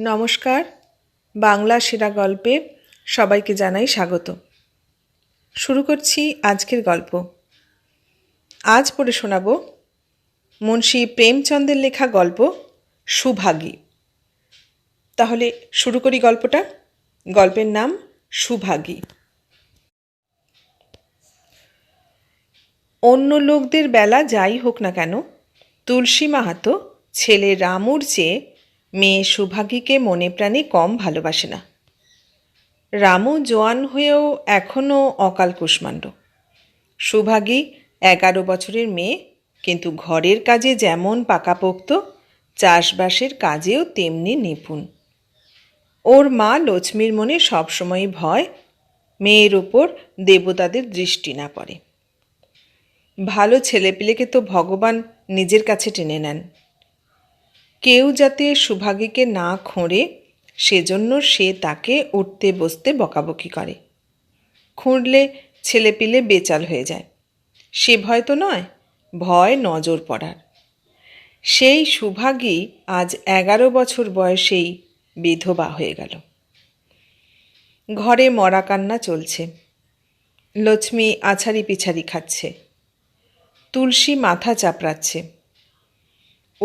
নমস্কার। বাংলা সেরা গল্পে সবাইকে জানাই স্বাগত। শুরু করছি আজকের গল্প। আজ পড়ে শোনাব মুন্সী প্রেমচন্দের লেখা গল্প সুভাগী। তাহলে শুরু করি গল্পটা। গল্পের নাম সুভাগী। অন্য লোকদের বেলা যাই হোক না কেন, তুলসী মাহাতো ছেলে রামুর চেয়ে মেয়ে সুভাগীকে মনে প্রাণে কম ভালোবাসে না। রামু জোয়ান হয়েও এখনও অকাল কুষ্মাণ্ড। সুভাগী এগারো বছরের মেয়ে, কিন্তু ঘরের কাজে যেমন পাকাপোক্ত, চাষবাসের কাজেও তেমনি নিপুণ। ওর মা লক্ষ্মীর মনে সবসময় ভয়, মেয়ের ওপর দেবতাদের দৃষ্টি না পড়ে। ভালো ছেলেপিলেকে তো ভগবান নিজের কাছে টেনে নেন। কেউ যাতে সুভাগীকে না খোঁড়ে, সেজন্য সে তাকে উঠতে বসতে বকাবকি করে। খুঁড়লে ছেলেপিলে বেচাল হয়ে যায়। সে ভয় তো নয়, ভয় নজর পড়ার। সেই সুভাগী আজ এগারো বছর বয়সেই বিধবা হয়ে গেল। ঘরে মরা কান্না চলছে। লক্ষ্মী আছাড়ি পিছাড়ি খাচ্ছে। তুলসী মাথা চাপড়াচ্ছে।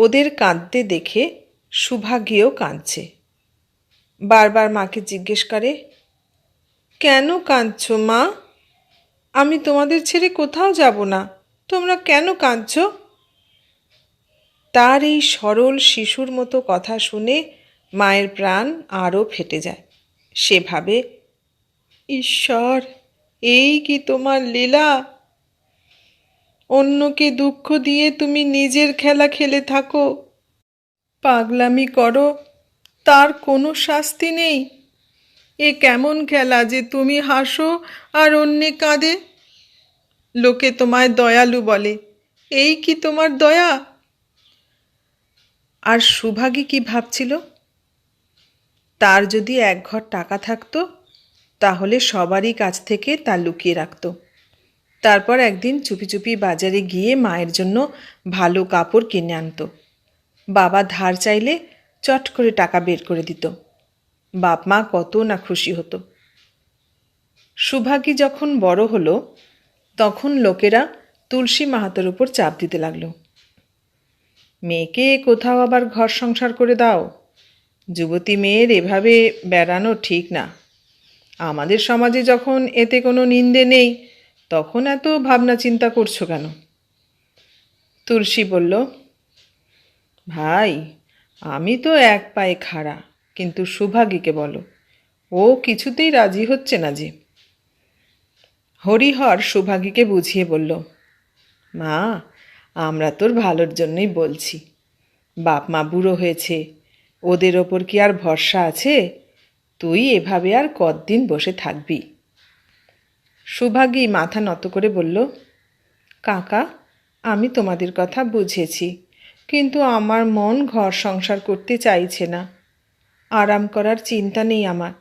ওদের কাঁদতে দেখে সুভাগীও কাঁদছে। বারবার মাকে জিজ্ঞেস করে, কেন কাঁদছ মা? আমি তোমাদের ছেড়ে কোথাও যাব না। তোমরা কেন কাঁদছ? তার এই সরল শিশুর মতো কথা শুনে মায়ের প্রাণ আরও ফেটে যায়। সে ভাবে, ঈশ্বর, এই কি তোমার লীলা? অন্যকে দুঃখ দিয়ে তুমি নিজের খেলা খেলে থাকো। পাগলামি করো, তার কোনো শাস্তি নেই। এ কেমন খেলা যে তুমি হাসো আর অন্যে কাঁদে। লোকে তোমায় দয়ালু বলে, এই কি তোমার দয়া? আর সুভাগী কি ভাবছিল? তার যদি এক ঘর টাকা থাকতো, তাহলে সবারই কাছ থেকে তা লুকিয়ে রাখতো। তারপর একদিন চুপি চুপি বাজারে গিয়ে মায়ের জন্য ভালো কাপড় কিনে আনতো। বাবা ধার চাইলে চট করে টাকা বের করে দিত। বাপ মা কত না খুশি হতো। সুভাগী যখন বড় হলো, তখন লোকেরা তুলসী মাহাতোর উপর চাপ দিতে লাগল। মেয়েকে কোথাও আবার ঘর সংসার করে দাও। যুবতী মেয়ের এভাবে বেড়ানো ঠিক না। আমাদের সমাজে যখন এতে কোনো নিন্দে নেই তখন এত ভাবনা চিন্তা করছ কেন? তুলসী বলল, ভাই, আমি তো এক পায়ে খাড়া, কিন্তু সুভাগীকে বলো, ও কিছুতেই রাজি হচ্ছে না যে। হরিহর সুভাগীকে বুঝিয়ে বলল, মা, আমরা তোর ভালোর জন্যই বলছি। বাপ মা বুড়ো হয়েছে, ওদের ওপর কি আর ভরসা আছে? তুই এভাবে আর কতদিন বসে থাকবি? সুভাগী মাথা নত করে বলল, কাকা, আমি তোমাদের কথা বুঝেছি, কিন্তু আমার মন ঘর সংসার করতে চাইছে না। আরাম করার চিন্তা নেই আমার।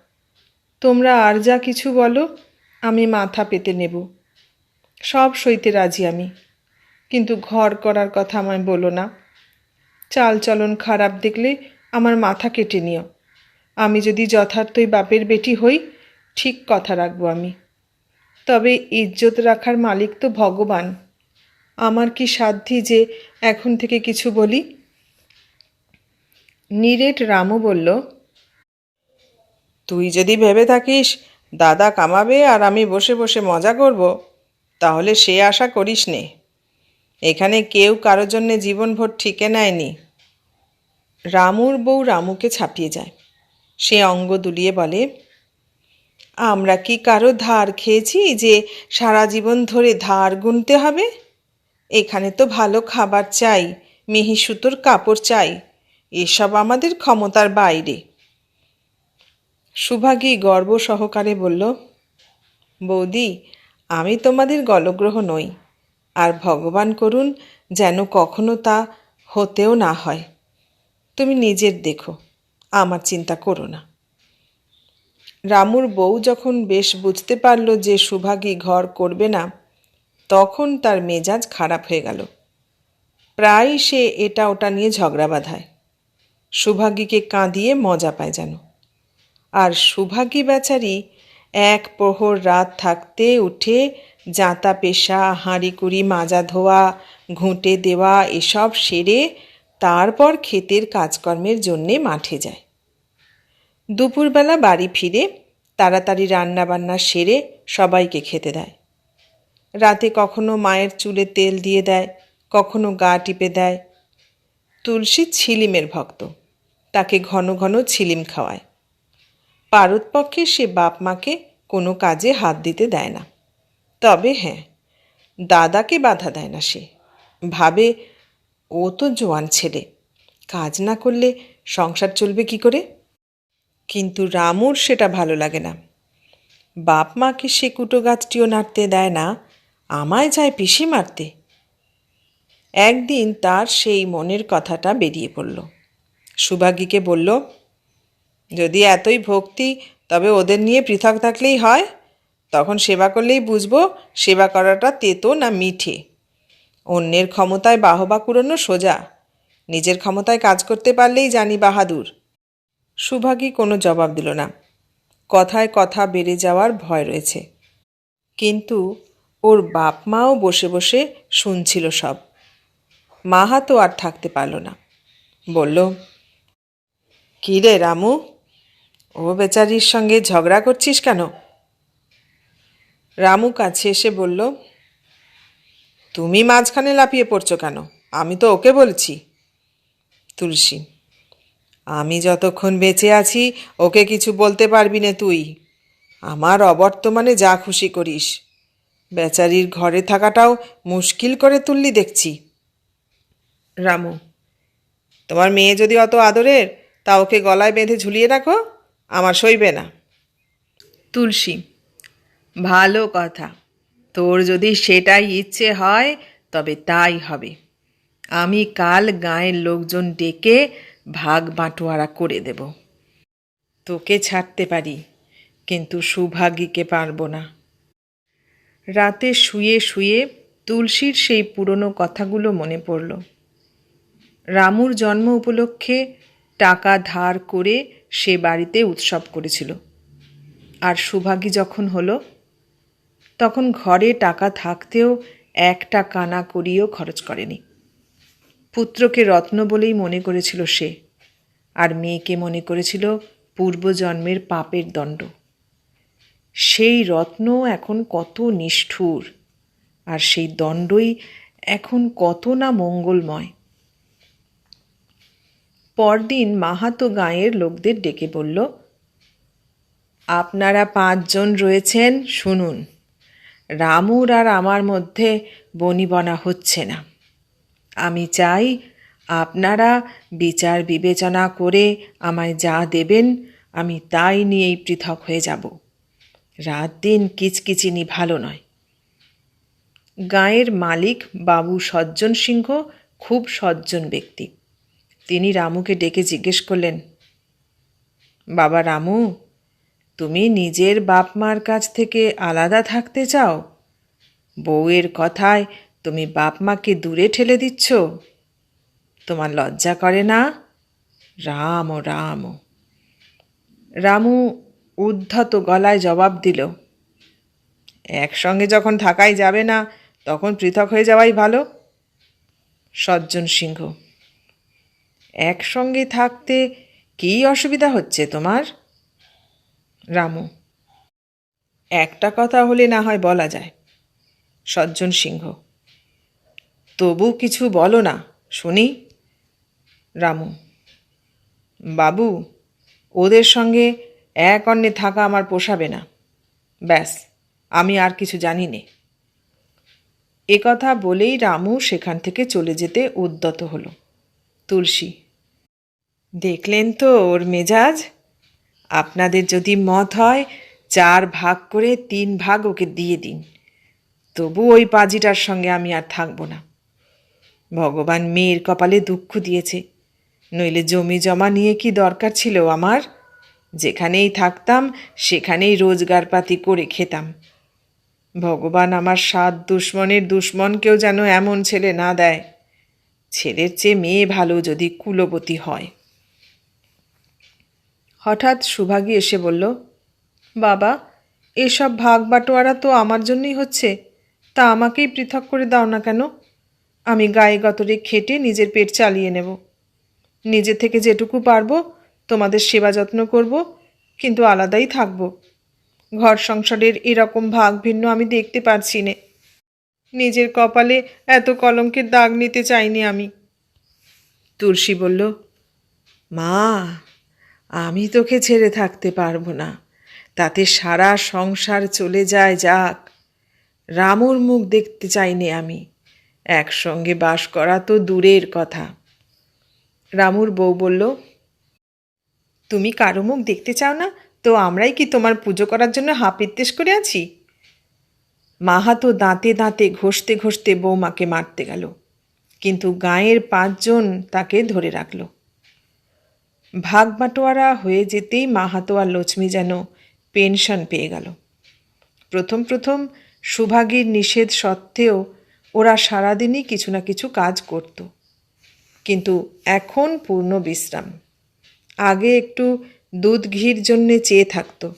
তোমরা আর যা কিছু বলো, আমি মাথা পেতে নেব। সব সইতে রাজি আমি। কিন্তু ঘর করার কথা আমায় বলো না। চাল চলন খারাপ দেখলে আমার মাথা কেটে নিও। আমি যদি যথার্থই বাপের বেটি হই, ঠিক কথা রাখব আমি। তবে ইজ্জত রাখার মালিক তো ভগবান। আমার কি সাধ্যি যে এখন থেকে কিছু বলি? নিরেট রামু বলল, তুই যদি ভেবে থাকিস, দাদা কামাবে আর আমি বসে বসে মজা করব, তাহলে সে আশা করিস নে। এখানে কেউ কারোর জন্যে জীবনভর ঠিকে নেয়নি। রামুর বউ রামুকে ছাপিয়ে যায়। সে অঙ্গ দুলিয়ে বলে আমরা কি কারও ধার খেয়েছি যে সারা জীবন ধরে ধার গুনতে হবে? এখানে তো ভালো খাবার চাই, মিহি সুতোর কাপড় চাই, এসব আমাদের ক্ষমতার বাইরে। সুভাগী গর্ব সহকারে বলল, বৌদি, আমি তোমাদের গলগ্রহ নই, আর ভগবান করুন যেন কখনো তা হতেও না হয়। তুমি নিজের দেখো, আমার চিন্তা করো না। রামুর বউ যখন বেশ বুঝতে পারল যে সুভাগী ঘর করবে না, তখন তার মেজাজ খারাপ হয়ে গেল। প্রায় সে এটা ওটা নিয়ে ঝগড়া বাঁধায়। সুভাগীকে কাঁদিয়ে মজা পায় যেন। আর সুভাগী বেচারি এক প্রহর রাত থাকতে উঠে জাঁতা পেশা হাঁড়ি কুড়ি মাজা ধোয়া, ঘুঁটে দেওয়া, এসব সেরে তারপর ক্ষেতের কাজকর্মের জন্যে মাঠে যায়। দুপুরবেলা বাড়ি ফিরে, তাড়াতাড়ি রান্নাবান্না সেরে সবাইকে খেতে দেয়। রাতে কখনো মায়ের চুলে তেল দিয়ে দেয়, কখনো গা টিপে দেয়। তুলসী ছিলিমের ভক্ত, তাকে ঘন ঘন ছিলিম খাওয়ায়। পারতপক্ষে সে বাপ মাকে কোনো কাজে হাত দিতে দেয় না। তবে হ্যাঁ দাদাকে বাধা দেয় না সে। ভাবে, ও তো জোয়ান ছেলে, কাজ না করলে সংসার চলবে কি করে? কিন্তু রামুর সেটা ভালো লাগে না। বাপ মাকে সে কুটো গাছটিও নাড়তে দেয় না? আমায় যায় পিসি মারতে। একদিন তার সেই মনের কথাটা বেরিয়ে পড়ল। সুভাগীকে বলল, যদি এতই ভক্তি, তবে ওদের নিয়ে পৃথক থাকলেই হয়। তখন সেবা করলেই বুঝব সেবা করাটা তেতো না মিঠে। অন্যের ক্ষমতায় বাহবা কুড়োনো সোজা। নিজের ক্ষমতায় কাজ করতে পারলেই জানি বাহাদুর। সুভাগী কোনো জবাব দিল না। কথায় কথা বেড়ে যাওয়ার ভয় রয়েছে। কিন্তু ওর বাপ মাও বসে বসে শুনছিল সব। মাহাতো আর থাকতে পারল না। বলল, কী রে রামু, ও বেচারির সঙ্গে ঝগড়া করছিস কেন? রামু কাছে এসে বলল, তুমি মাঝখানে লাফিয়ে পড়ছো কেন? আমি তো ওকে বলছি। তুলসী আমি যতক্ষণ বেঁচে আছি, ওকে কিছু বলতে পারবি না তুই। আমার অবর্তমানে যা খুশি করিস। বেচারির ঘরে থাকাটাও মুশকিল করে তুললি দেখছি। রামু, তোমার মেয়ে যদি অত আদরের, তা ওকে গলায় বেঁধে ঝুলিয়ে রাখো, আমার সইবে না। তুলসী, ভালো কথা। তোর যদি সেটাই ইচ্ছে হয়, তবে তাই হবে। আমি কাল গায়ের লোকজন ডেকে ভাগ বাঁটোয়ারা করে দেব। তোকে ছাড়তে পারি, কিন্তু সুভাগীকে পারব না। রাতে শুয়ে শুয়ে তুলসীর সেই পুরনো কথাগুলো মনে পড়ল। রামুর জন্ম উপলক্ষে টাকা ধার করে সে বাড়িতে উৎসব করেছিল। আর সুভাগী যখন হলো, তখন ঘরে টাকা থাকতেও একটা কানা করিও খরচ করেনি। পুত্রকে রত্ন বলেই মনে করেছিল সে, আর মেয়েকে মনে করেছিল পূর্বজন্মের পাপের দণ্ড। সেই রত্ন এখন কত নিষ্ঠুর, আর সেই দণ্ডই এখন কত না মঙ্গলময়। পরদিন মাহাতো গাঁয়ের লোকদের ডেকে বলল, আপনারা পাঁচজন রয়েছেন, শুনুন। রামুর আর আমার মধ্যে বনিবনা হচ্ছে না। আমি চাই আপনারা বিচার বিবেচনা করে আমায় যা দেবেন, আমি তাই নিয়েই পৃথক হয়ে যাব। রাত দিন কিচকিচিনি ভালো নয়। গাঁয়ের মালিক বাবু সজ্জন সিংহ খুব সজ্জন ব্যক্তি। তিনি রামুকে ডেকে জিজ্ঞেস করলেন, বাবা রামু, তুমি নিজের বাপ মার কাছ থেকে আলাদা থাকতে চাও? বউয়ের কথায় তুমি বাপ মাকে দূরে ঠেলে দিচ্ছ? তোমার লজ্জা করে না? রাম ও রাম রামু উদ্ধত গলায় জবাব দিল, একসঙ্গে যখন থাকাই যাবে না, তখন পৃথক হয়ে যাওয়াই ভালো। সজ্জন সিংহ, একসঙ্গে থাকতে কী অসুবিধা হচ্ছে তোমার? রামু, একটা কথা হলে না হয় বলা যায়। সজ্জন সিংহ তবু কিছু বলো না, শুনি। রামু, বাবু, ওদের সঙ্গে এক অন্যে থাকা আমার পোষাবে না। ব্যাস, আমি আর কিছু জানি নে। এ কথা বলেই রামু সেখান থেকে চলে যেতে উদ্যত হলো। তুলসী, দেখলেন তো ওর মেজাজ? আপনাদের যদি মত হয়, চার ভাগ করে তিন ভাগ ওকে দিয়ে দিন। তবু ওই পাজিটার সঙ্গে আমি আর থাকব না। ভগবান মেয়ের কপালে দুঃখ দিয়েছে। নইলে জমি জমা নিয়ে কি দরকার ছিল আমার? যেখানেই থাকতাম, সেখানেই রোজগারপাতি করে খেতাম। ভগবান আমার সাত দুশ্মনের দুশ্মনকেও যেন এমন ছেলে না দেয়। ছেলের চেয়ে মেয়ে ভালো যদি কুলবতী হয়। হঠাৎ সুভাগী এসে বলল, বাবা, এসব ভাগ বাটোয়ারা তো আমার জন্যই হচ্ছে। তা আমাকেই পৃথক করে দাও না কেন? আমি গায়ে গতরে খেটে নিজের পেট চালিয়ে নেব। নিজে থেকে যেটুকু পারব, তোমাদের সেবা যত্ন করব, কিন্তু আলাদাই থাকব। ঘর সংসারের এরকম ভাগ ভিন্ন আমি দেখতে পারছি নে। নিজের কপালে এত কলঙ্কের দাগ নিতে চাইনি আমি। তুলসী বলল, মা, আমি তোকে ছেড়ে থাকতে পারব না। তাতে সারা সংসার চলে যায় যাক। রামুর মুখ দেখতে চাইনি আমি। একসঙ্গে বাস করা তো দূরের কথা। রামুর বউ বলল, তুমি কারও মুখ দেখতে চাও না? তো আমরাই কি তোমার পুজো করার জন্য হাপিত্তেশ করে আছি? মাহাতো দাঁতে দাঁতে ঘষতে ঘষতে বৌমাকে মারতে গেল, কিন্তু গাঁয়ের পাঁচজন তাকে ধরে রাখল। ভাগ বাটোয়ারা হয়ে যেতেই মাহাতো আর লক্ষ্মী যেন পেনশন পেয়ে গেল। প্রথম প্রথম সুভাগীর নিষেধ সত্ত্বেও ওরা সারাদিনই কিছু না কিছু কাজ করত। কিন্তু এখন পূর্ণ বিশ্রাম। আগে একটু দুধ ঘির জন্যে চেয়ে থাকতো।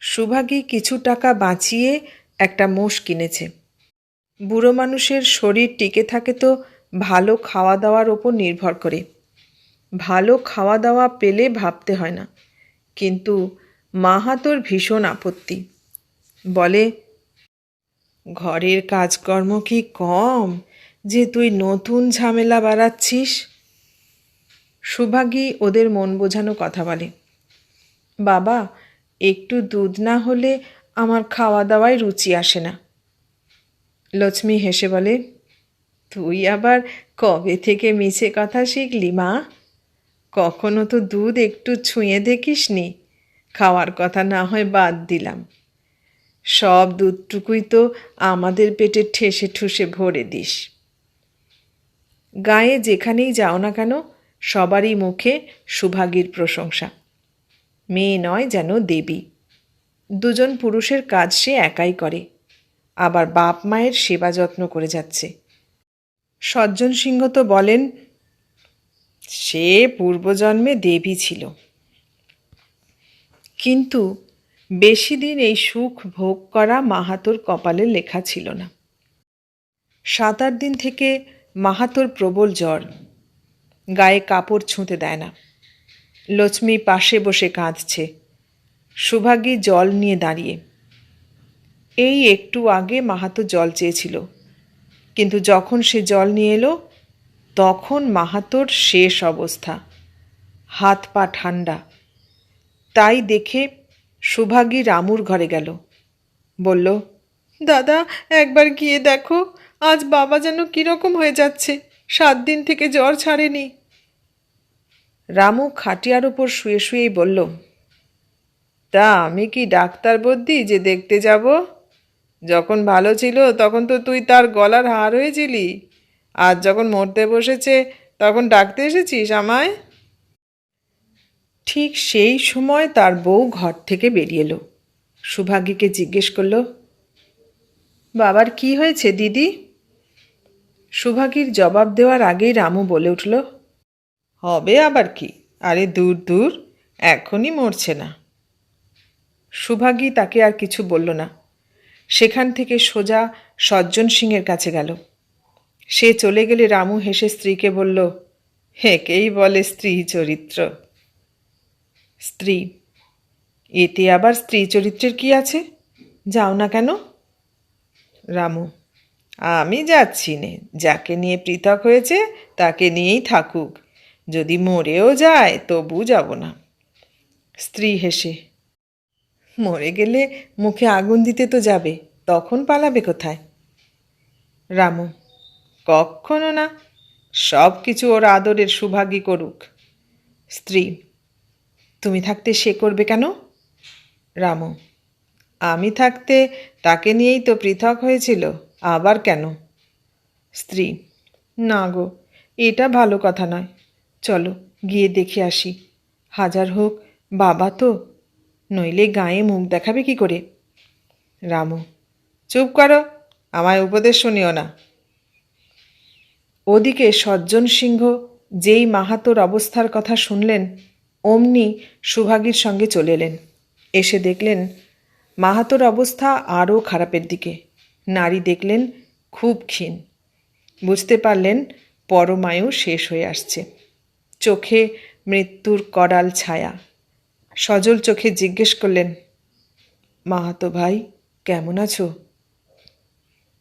সুভাগী কিছু টাকা বাঁচিয়ে একটা মোষ কিনেছে। বুড়ো মানুষের শরীর টিকে থাকে তো ভালো খাওয়া দাওয়ার ওপর নির্ভর করে। ভালো খাওয়া দাওয়া পেলে ভাবতে হয় না। কিন্তু মাহাতোর ভীষণ আপত্তি। বলে ঘরের কাজকর্ম কি কম যে তুই নতুন ঝামেলা বাড়াচ্ছিস? সুভাগী ওদের মন বোঝানো কথা বলে। বাবা, একটু দুধ না হলে আমার খাওয়া দাওয়ায় রুচি আসে না। লক্ষ্মী হেসে বলে, তুই আবার কবে থেকে মিছে কথা শিখলি, মা? কখনো তো দুধ একটু ছুঁয়ে দেখিসনি। খাওয়ার কথা না হয় বাদ দিলাম। সব দুধটুকুই তো আমাদের পেটে ঠেসে ঠুসে ভরে দিস। গায়ে যেখানেই যাও না কেন, সবারই মুখে সুভাগীর প্রশংসা। মেয়ে নয় যেন দেবী। দুজন পুরুষের কাজ সে একাই করে। আবার বাপ মায়ের সেবা যত্ন করে যাচ্ছে। সজ্জন সিংহ তো বলেন, সে পূর্বজন্মে দেবী ছিল। কিন্তু বেশি দিন এই সুখ ভোগ করা মাহাতোর কপালে লেখা ছিল না। সাত আট দিন থেকে মাহাতোর প্রবল জ্বর, গায়ে কাপড় ছুঁতে দেয় না। লক্ষ্মী পাশে বসে কাঁদছে, সুভাগী জল নিয়ে দাঁড়িয়ে। এই একটু আগে মাহাতো জল চেয়েছিল, কিন্তু যখন সে জল নিয়ে এলো, তখন মাহাতোর শেষ অবস্থা, হাত পা ঠান্ডা তাই দেখে সুভাগী রামুর ঘরে গেল। বলল দাদা একবার গিয়ে দেখো আজ বাবা যেন কীরকম হয়ে যাচ্ছে সাত দিন থেকে জ্বর ছাড়েনি। রামু খাটিয়ার উপর শুয়ে শুয়েই বলল তা আমি কি ডাক্তার বদ্যি যে দেখতে যাব? যখন ভালো ছিল তখন তো তুই তার গলার হার হয়েছিলি আর যখন মরতে বসেছে তখন ডাকতে এসেছিস আমায়? ঠিক সেই সময় তার বউ ঘর থেকে বেরিয়ে এলো। সুভাগীকে জিজ্ঞেস করল, বাবার কি হয়েছে দিদি? সুভাগীর জবাব দেওয়ার আগেই রামু বলে উঠল, হবে আবার কি? আরে দূর দূর, এখনই মরছে না। সুভাগী তাকে আর কিছু বলল না। সেখান থেকে সোজা সজ্জন সিংয়ের কাছে গেল। সে চলে গেলে রামু হেসে স্ত্রীকে বলল হেকেই বলে স্ত্রী চরিত্র। স্ত্রী। এতে আবার স্ত্রী চরিত্রের কি আছে? যাও না কেন? রামু, আমি যাচ্ছি নে। যাকে নিয়ে পৃথক হয়েছে, তাকে নিয়েই থাকুক। যদি মরেও যায়, তবু যাব না। স্ত্রী হেসে, মরে গেলে মুখে আগুন দিতে তো যাবে, তখন পালাবে কোথায়? রামু কখনো না। সব কিছু ওর আদরের সুভাগী করুক। স্ত্রী তুমি থাকতে সে করবে কেন? রামু, আমি থাকতে তাকে নিয়েই তো পৃথক হয়েছিল, আবার কেন? স্ত্রী, না গো, এটা ভালো কথা নয়। চলো, গিয়ে দেখে আসি। হাজার হোক, বাবা তো, নইলে গায়ে মুখ দেখাবে কি করে? রামু, চুপ করো, আমায় উপদেশ শুনিও না। ওদিকে সজ্জন সিংহ যেই মাহাতোর অবস্থার কথা শুনলেন অমনি সুভাগীর সঙ্গে চলে এলেন। এসে দেখলেন মাহাতোর অবস্থা আরও খারাপের দিকে। নারী দেখলেন খুব ক্ষীণ। বুঝতে পারলেন পরমায়ু শেষ হয়ে আসছে। চোখে মৃত্যুর করাল ছায়া। সজল চোখে জিজ্ঞেস করলেন, মাহাতো ভাই, কেমন আছো?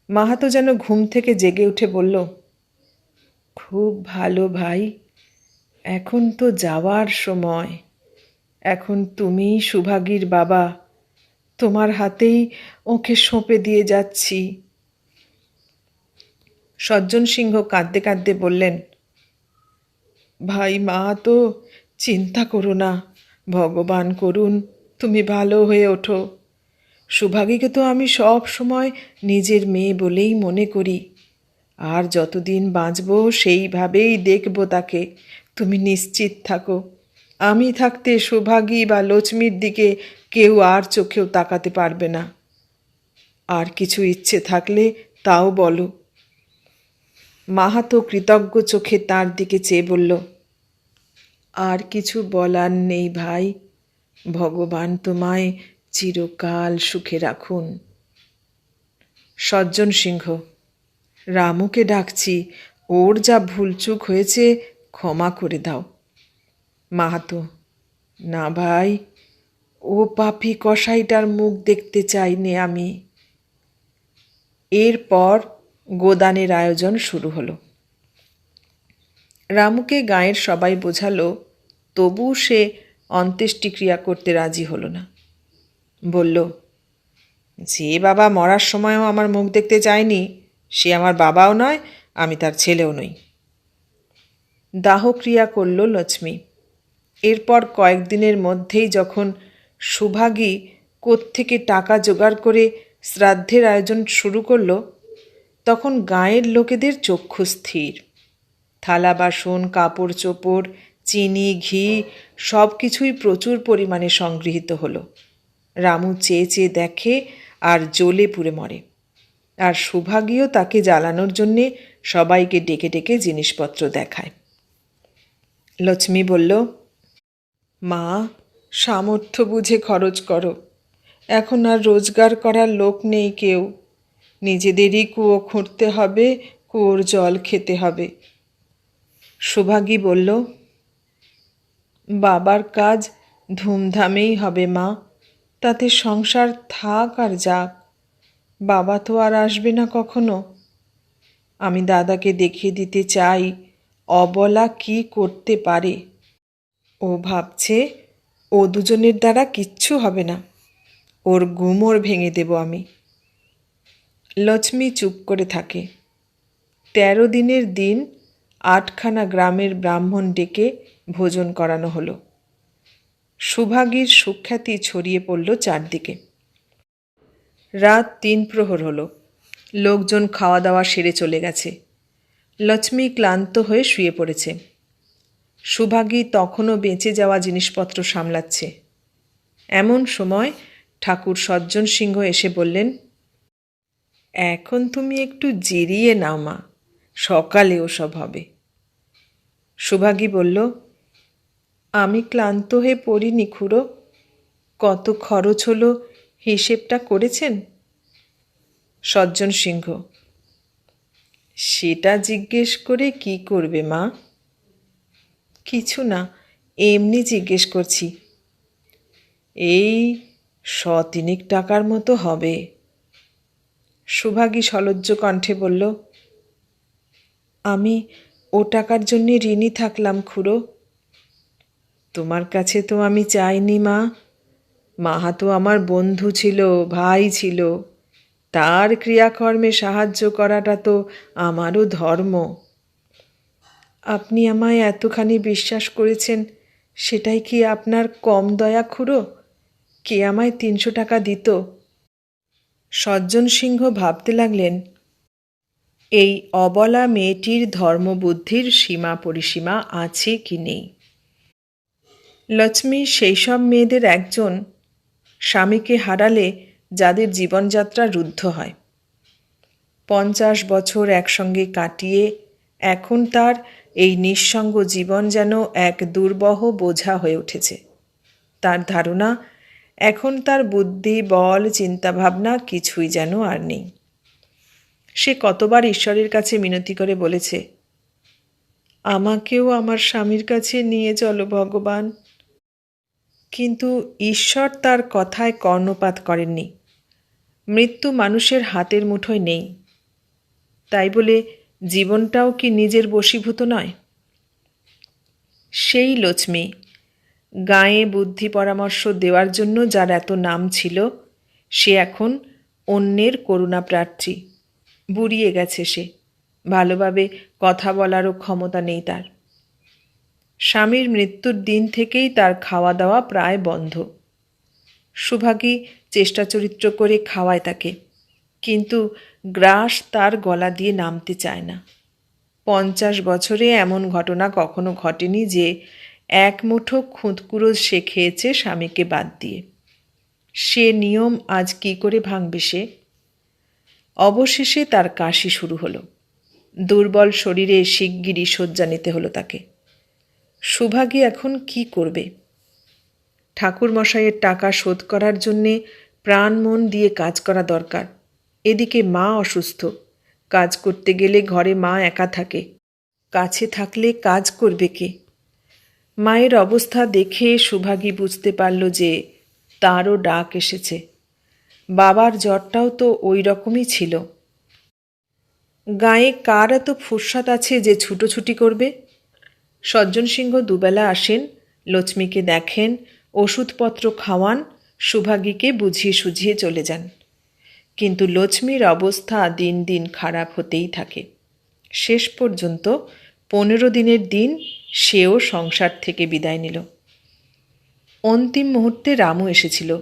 মাহাতো যেন ঘুম থেকে জেগে উঠে বলল, খুব ভালো ভাই এখন তো যাওয়ার সময়। এখন তুমি সুভাগীর বাবা। তোমার হাতেই ওকে সঁপে দিয়ে যাচ্ছি। সজ্জন সিংহ কাঁদতে কাঁদতে বললেন, ভাই, মা, তো চিন্তা করো না। ভগবান করুন, তুমি ভালো হয়ে ওঠো। সুভাগীকে তো আমি সব সময় নিজের মেয়ে বলেই মনে করি। আর যতদিন বাঁচব, সেইভাবেই দেখব তাকে। তুমি নিশ্চিত থাকো। আমি থাকতে সৌভাগী বা লক্ষ্মীর দিকে কেউ আর চোখেও তাকাতে পারবে না। আর কিছু ইচ্ছে থাকলে তাও বলো। মাহাতো কৃতজ্ঞ চোখে তার দিকে চেয়ে বলল, আর কিছু বলার নেই ভাই। ভগবান তোমায় চিরকাল সুখে রাখুন। সজ্জন সিংহ, রামুকে ডাকছি। ওর যা ভুলচুক হয়েছে ক্ষমা করে দাও। মাহাতো, না ভাই, ও পাপি কসাইটার মুখ দেখতে চাইনে আমি। এরপর গোদানের আয়োজন শুরু হলো। রামুকে গায়ের সবাই বোঝালো, তবু সে অন্ত্যেষ্টিক্রিয়া করতে রাজি হলো না। বলল, যে বাবা মরার সময়ও আমার মুখ দেখতে চায়নি, সে আমার বাবাও নয়, আমি তার ছেলেও নই। দাহক্রিয়া করল লক্ষ্মী। এরপর কয়েকদিনের মধ্যেই যখন সুভাগী কোত্থেকে টাকা জোগাড় করে শ্রাদ্ধের আয়োজন শুরু করল, তখন গাঁয়ের লোকেদের চক্ষু স্থির। থালা বাসন, কাপড় চোপড়, চিনি, ঘি সব কিছুই প্রচুর পরিমাণে সংগৃহীত হলো। রামু চেয়ে চেয়ে দেখে আর জ্বলে পুড়ে মরে। আর সুভাগীও তাকে জ্বালানোর জন্যে সবাইকে ডেকে ডেকে জিনিসপত্র দেখায়। লক্ষ্মী বলল, মা, সামর্থ্য বুঝে খরচ করো। এখন আর রোজগার করার লোক নেই কেউ। নিজেদেরই কুয়ো খুঁড়তে হবে, কুয়োর জল খেতে হবে। সুভাগী বলল, বাবার কাজ ধুমধামেই হবে মা। তাতে সংসার থাক আর যাক। বাবা তো আর আসবে না কখনো। আমি দাদাকে দেখিয়ে দিতে চাই। অবলা কি করতে পারে? ও ভাবছে, ও দুজনের দ্বারা কিচ্ছু হবে না। ওর গুমর ভেঙে দেব আমি। লক্ষ্মী চুপ করে থাকে। তেরো দিনের দিন আটখানা গ্রামের ব্রাহ্মণ ডেকে ভোজন করানো হলো। সুভাগীর সুখ্যাতি ছড়িয়ে পড়ল চারদিকে। রাত তিন প্রহর হলো। লোকজন খাওয়া দাওয়া সেরে চলে গেছে। লক্ষ্মী ক্লান্ত হয়ে শুয়ে পড়েছে। সুভাগী তখনও বেঁচে যাওয়া জিনিসপত্র সামলাচ্ছে। এমন সময় ঠাকুর সজ্জন সিংহ এসে বললেন, এখন তুমি একটু জিরিয়ে নাও মা, সকালে ওসব হবে। সুভাগী বলল, আমি ক্লান্ত হয়ে পড়িনি খুড়ো, কত খরচ হলো, হিসেবটা করেছেন? সজ্জন সিংহ সেটা জিজ্ঞেস করে কি করবে মা? কিছু না, এমনি জিজ্ঞেস করছি। এই শ শতিনিক টাকার মতো হবে। সুভাগী সলজ্জ কণ্ঠে বলল, আমি ও টাকার জন্যে ঋণী থাকলাম খুড়ো। তোমার কাছে তো আমি চাইনি মা। মাহা তো আমার বন্ধু ছিল, ভাই ছিল। তার ক্রিয়াকর্মে সাহায্য করাটা তো আমারও ধর্ম। আপনি আমায় এতখানি বিশ্বাস করেছেন, সেটাই কি আপনার কম দয়া খুঁড়ো? কে আমায় তিনশো টাকা দিত? সজ্জন সিংহ ভাবতে লাগলেন, এই অবলা মেয়েটির ধর্মবুদ্ধির সীমা পরিসীমা আছে কি নেই? লক্ষ্মী সেই সব মেয়েদের একজন, স্বামীকে হারালে যাদের জীবনযাত্রা রুদ্ধ হয়। পঞ্চাশ বছর একসঙ্গে কাটিয়ে এখন তার এই নিঃসঙ্গ জীবন যেন এক দুর্বহ বোঝা হয়ে উঠেছে। তার ধারণা, এখন তার বুদ্ধি, বল, চিন্তাভাবনা কিছুই যেন আর নেই। সে কতবার ঈশ্বরের কাছে মিনতি করে বলেছে, আমাকেও আমার স্বামীর কাছে নিয়ে চলো ভগবান। কিন্তু ঈশ্বর তার কথায় কর্ণপাত করেননি। মৃত্যু মানুষের হাতের মুঠোয় নেই। তাই বলে জীবনটাও কি নিজের বশীভূত নয়? সেই লক্ষ্মী, গায়ে বুদ্ধি পরামর্শ দেওয়ার জন্য যার এত নাম ছিল, সে এখন অন্যের করুণা প্রার্থী। বুড়িয়ে গেছে সে, ভালোভাবে কথা বলারও ক্ষমতা নেই তার। স্বামীর মৃত্যুর দিন থেকেই তার খাওয়া দাওয়া প্রায় বন্ধ। সুভাগী চেষ্টা চরিত্র করে খাওয়ায় তাকে। কিন্তু গ্রাস তার গলা দিয়ে নামতে চায় না। পঞ্চাশ বছরে এমন ঘটনা কখনো ঘটেনি যে এক মুঠো খুঁতকুরো সে খেয়েছে স্বামীকে বাদ দিয়ে। সে নিয়ম আজ কি করে ভাঙবে সে? অবশেষে তার কাশি শুরু হলো। দুর্বল শরীরে শিগগিরই শয্যা নিতে হলো তাকে। সুভাগী এখন কি করবে? ঠাকুর মশাইয়ের টাকা শোধ করার জন্যে প্রাণ মন দিয়ে কাজ করা দরকার। এদিকে মা অসুস্থ। কাজ করতে গেলে ঘরে মা একা থাকে। কাছে থাকলে কাজ করবে কে? মায়ের অবস্থা দেখে সুভাগী বুঝতে পারল যে তারও ডাক এসেছে। বাবার জ্বরটাও তো ওই রকমই ছিল। গায়ে কার এত ফুরসাত আছে যে ছুটোছুটি করবে? সজ্জন সিংহ দুবেলা আসেন, লক্ষ্মীকে দেখেন ওষুধপত্র খাওয়ান, সুভাগীকে বুঝিয়ে সুঝিয়ে চলে যান। কিন্তু লক্ষ্মীর অবস্থা দিন দিন খারাপ হতেই থাকে। শেষ পর্যন্ত পনেরো দিনের দিন সেও সংসার থেকে বিদায় নিল। অন্তিম মুহূর্তে রামু এসেছিল।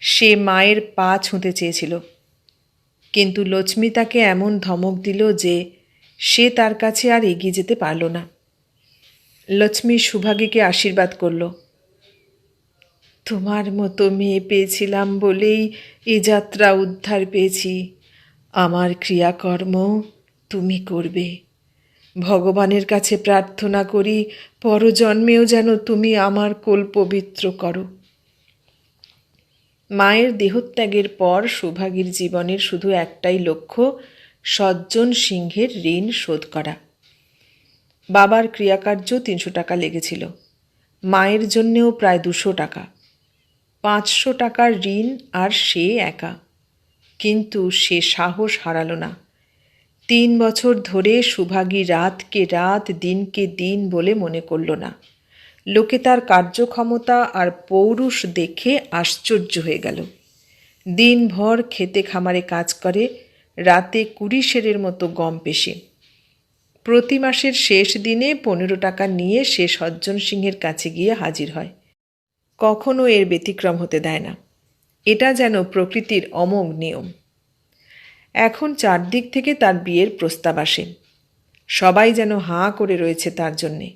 সে মায়ের পা ছুঁতে চেয়েছিল। কিন্তু লক্ষ্মী তাকে এমন ধমক দিল যে সে তার কাছে আর এগিয়ে যেতে পারল না। লক্ষ্মী সুভাগীকে আশীর্বাদ করল। তোমার মতো মেয়ে পেয়েছিলাম বলেই এ যাত্রা উদ্ধার পেয়েছি। আমার ক্রিয়াকর্ম তুমি করবে। ভগবানের কাছে প্রার্থনা করি, পরজন্মেও যেন তুমি আমার কোল পবিত্র করো। মায়ের দেহত্যাগের পর সুভাগীর জীবনের শুধু একটাই লক্ষ্য, সজ্জন সিংহের ঋণ শোধ করা। বাবার ক্রিয়াকার্য তিনশো টাকা লেগেছিল। মায়ের জন্যেও প্রায় দুশো টাকা। পাঁচশো টাকার ঋণ আর সে একা। কিন্তু সে সাহস হারালো না। তিন বছর ধরে সুভাগী রাতকে রাত, দিনকে দিন বলে মনে করল না। লোকে তার কার্যক্ষমতা আর পৌরুষ দেখে আশ্চর্য হয়ে গেল। দিনভর খেতে খামারে কাজ করে, রাতে কুড়ি সেরের মতো গম পেশে প্রতি মাসের শেষ দিনে পনেরো টাকা নিয়ে সে সজ্জন সিংহের কাছে গিয়ে হাজির হয়। কখনো এর ব্যতিক্রম হতে দেয় না। এটা যেন প্রকৃতির অমোঘ নিয়ম। এখন চারদিক থেকে তার বিয়ের প্রস্তাব আসে। সবাই যেন হাঁ করে রয়েছে তার জন্যে।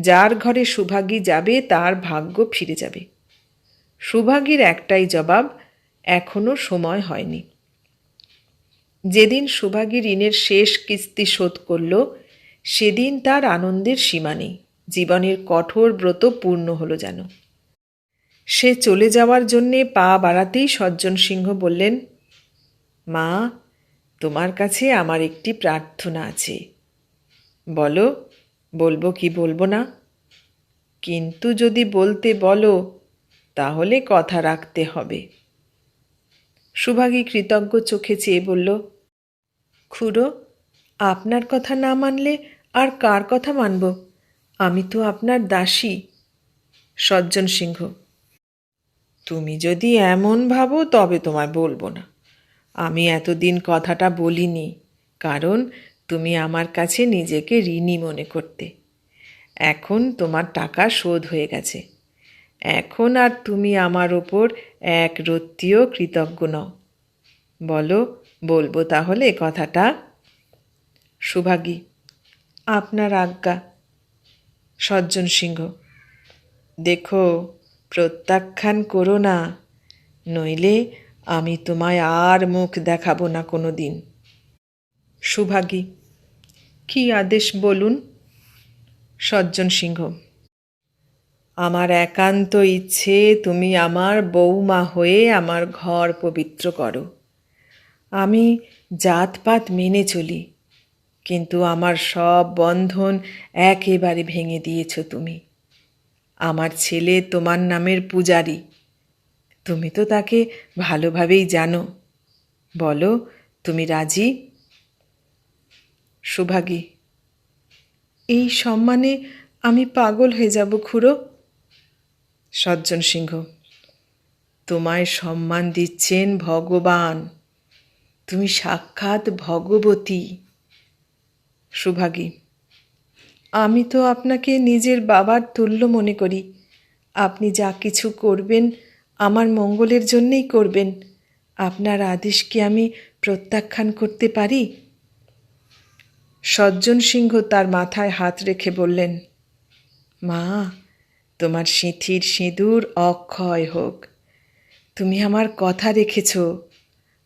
যার ঘরে সুভাগী যাবে, তার ভাগ্য ফিরে যাবে। সুভাগীর একটাই জবাব এখনও সময় হয়নি। যেদিন সুভাগী ঋণের শেষ কিস্তি শোধ করল, সেদিন তার আনন্দের সীমা নেই। জীবনের কঠোর ব্রত পূর্ণ হলো যেন। সে চলে যাওয়ার জন্যে পা বাড়াতেই সজ্জন সিংহ বললেন, মা, তোমার কাছে আমার একটি প্রার্থনা আছে। বলো, বলব কি বলব না? কিন্তু যদি বলতে বলো, তাহলে কথা রাখতে হবে সুভাগী কৃতজ্ঞ চোখে চেয়ে বলল, খুড়ো, আপনার কথা না মানলে আর কার কথা মানব? আমি তো আপনার দাসী। সজ্জন সিংহ তুমি যদি এমন ভাবো, তবে তোমায় বলব না। আমি এতদিন কথাটা বলিনি, কারণ তুমি আমার কাছে নিজেকে ঋণী মনে করতে। এখন তোমার টাকা শোধ হয়ে গেছে। এখন আর তুমি আমার ওপর এক রত্তিও কৃতজ্ঞ নও। বলো, বলব তাহলে কথাটা? সুভাগী, আপনার আজ্ঞা। সজ্জন সিংহ, দেখো প্রত্যাখ্যান করো না, নইলে আমি তোমায় আর মুখ দেখাবো না কোনো দিন সুভাগী, কি আদেশ বলুন? সজ্জন সিংহ, আমার একান্ত ইচ্ছে তুমি আমার বৌমা হয়ে আমার ঘর পবিত্র করো। আমি জাতপাত মেনে চলি, কিন্তু আমার সব বন্ধন একেবারে ভেঙে দিয়েছ তুমি। আমার ছেলে তোমার নামের পূজারী। তুমি তো তাকে ভালোভাবেই জানো। বলো, তুমি রাজি? সুভাগী, এই সম্মানে আমি পাগল হয়ে যাব খুড়ো? সজ্জন সিংহ, তোমায় সম্মান দিচ্ছেন ভগবান। তুমি সাক্ষাৎ ভগবতী। সুভাগী আমি তো আপনাকে নিজের বাবার তুল্য মনে করি। আপনি যা কিছু করবেন, আমার মঙ্গলের জন্যেই করবেন। আপনার আদেশ কি আমি প্রত্যাখ্যান করতে পারি? সজ্জন সিংহ তার মাথায় হাত রেখে বললেন, মা, তোমার সিঁথির সিঁদুর অক্ষয় হোক। তুমি আমার কথা রেখেছ।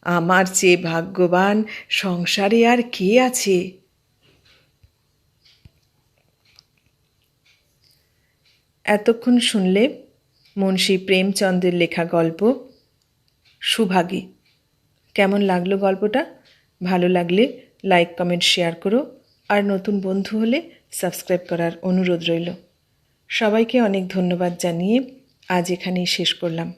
আমার চেয়ে ভাগ্যবান সংসারে আর কে আছে? এতক্ষণ শুনলে মুন্সী প্রেমচন্দ্রের লেখা গল্প সুভাগী। কেমন লাগল গল্পটা? ভালো লাগলে লাইক, কমেন্ট, শেয়ার করো। আর নতুন বন্ধু হলে সাবস্ক্রাইব করার অনুরোধ রইল। সবাইকে অনেক ধন্যবাদ জানিয়ে আজ এখানেই শেষ করলাম।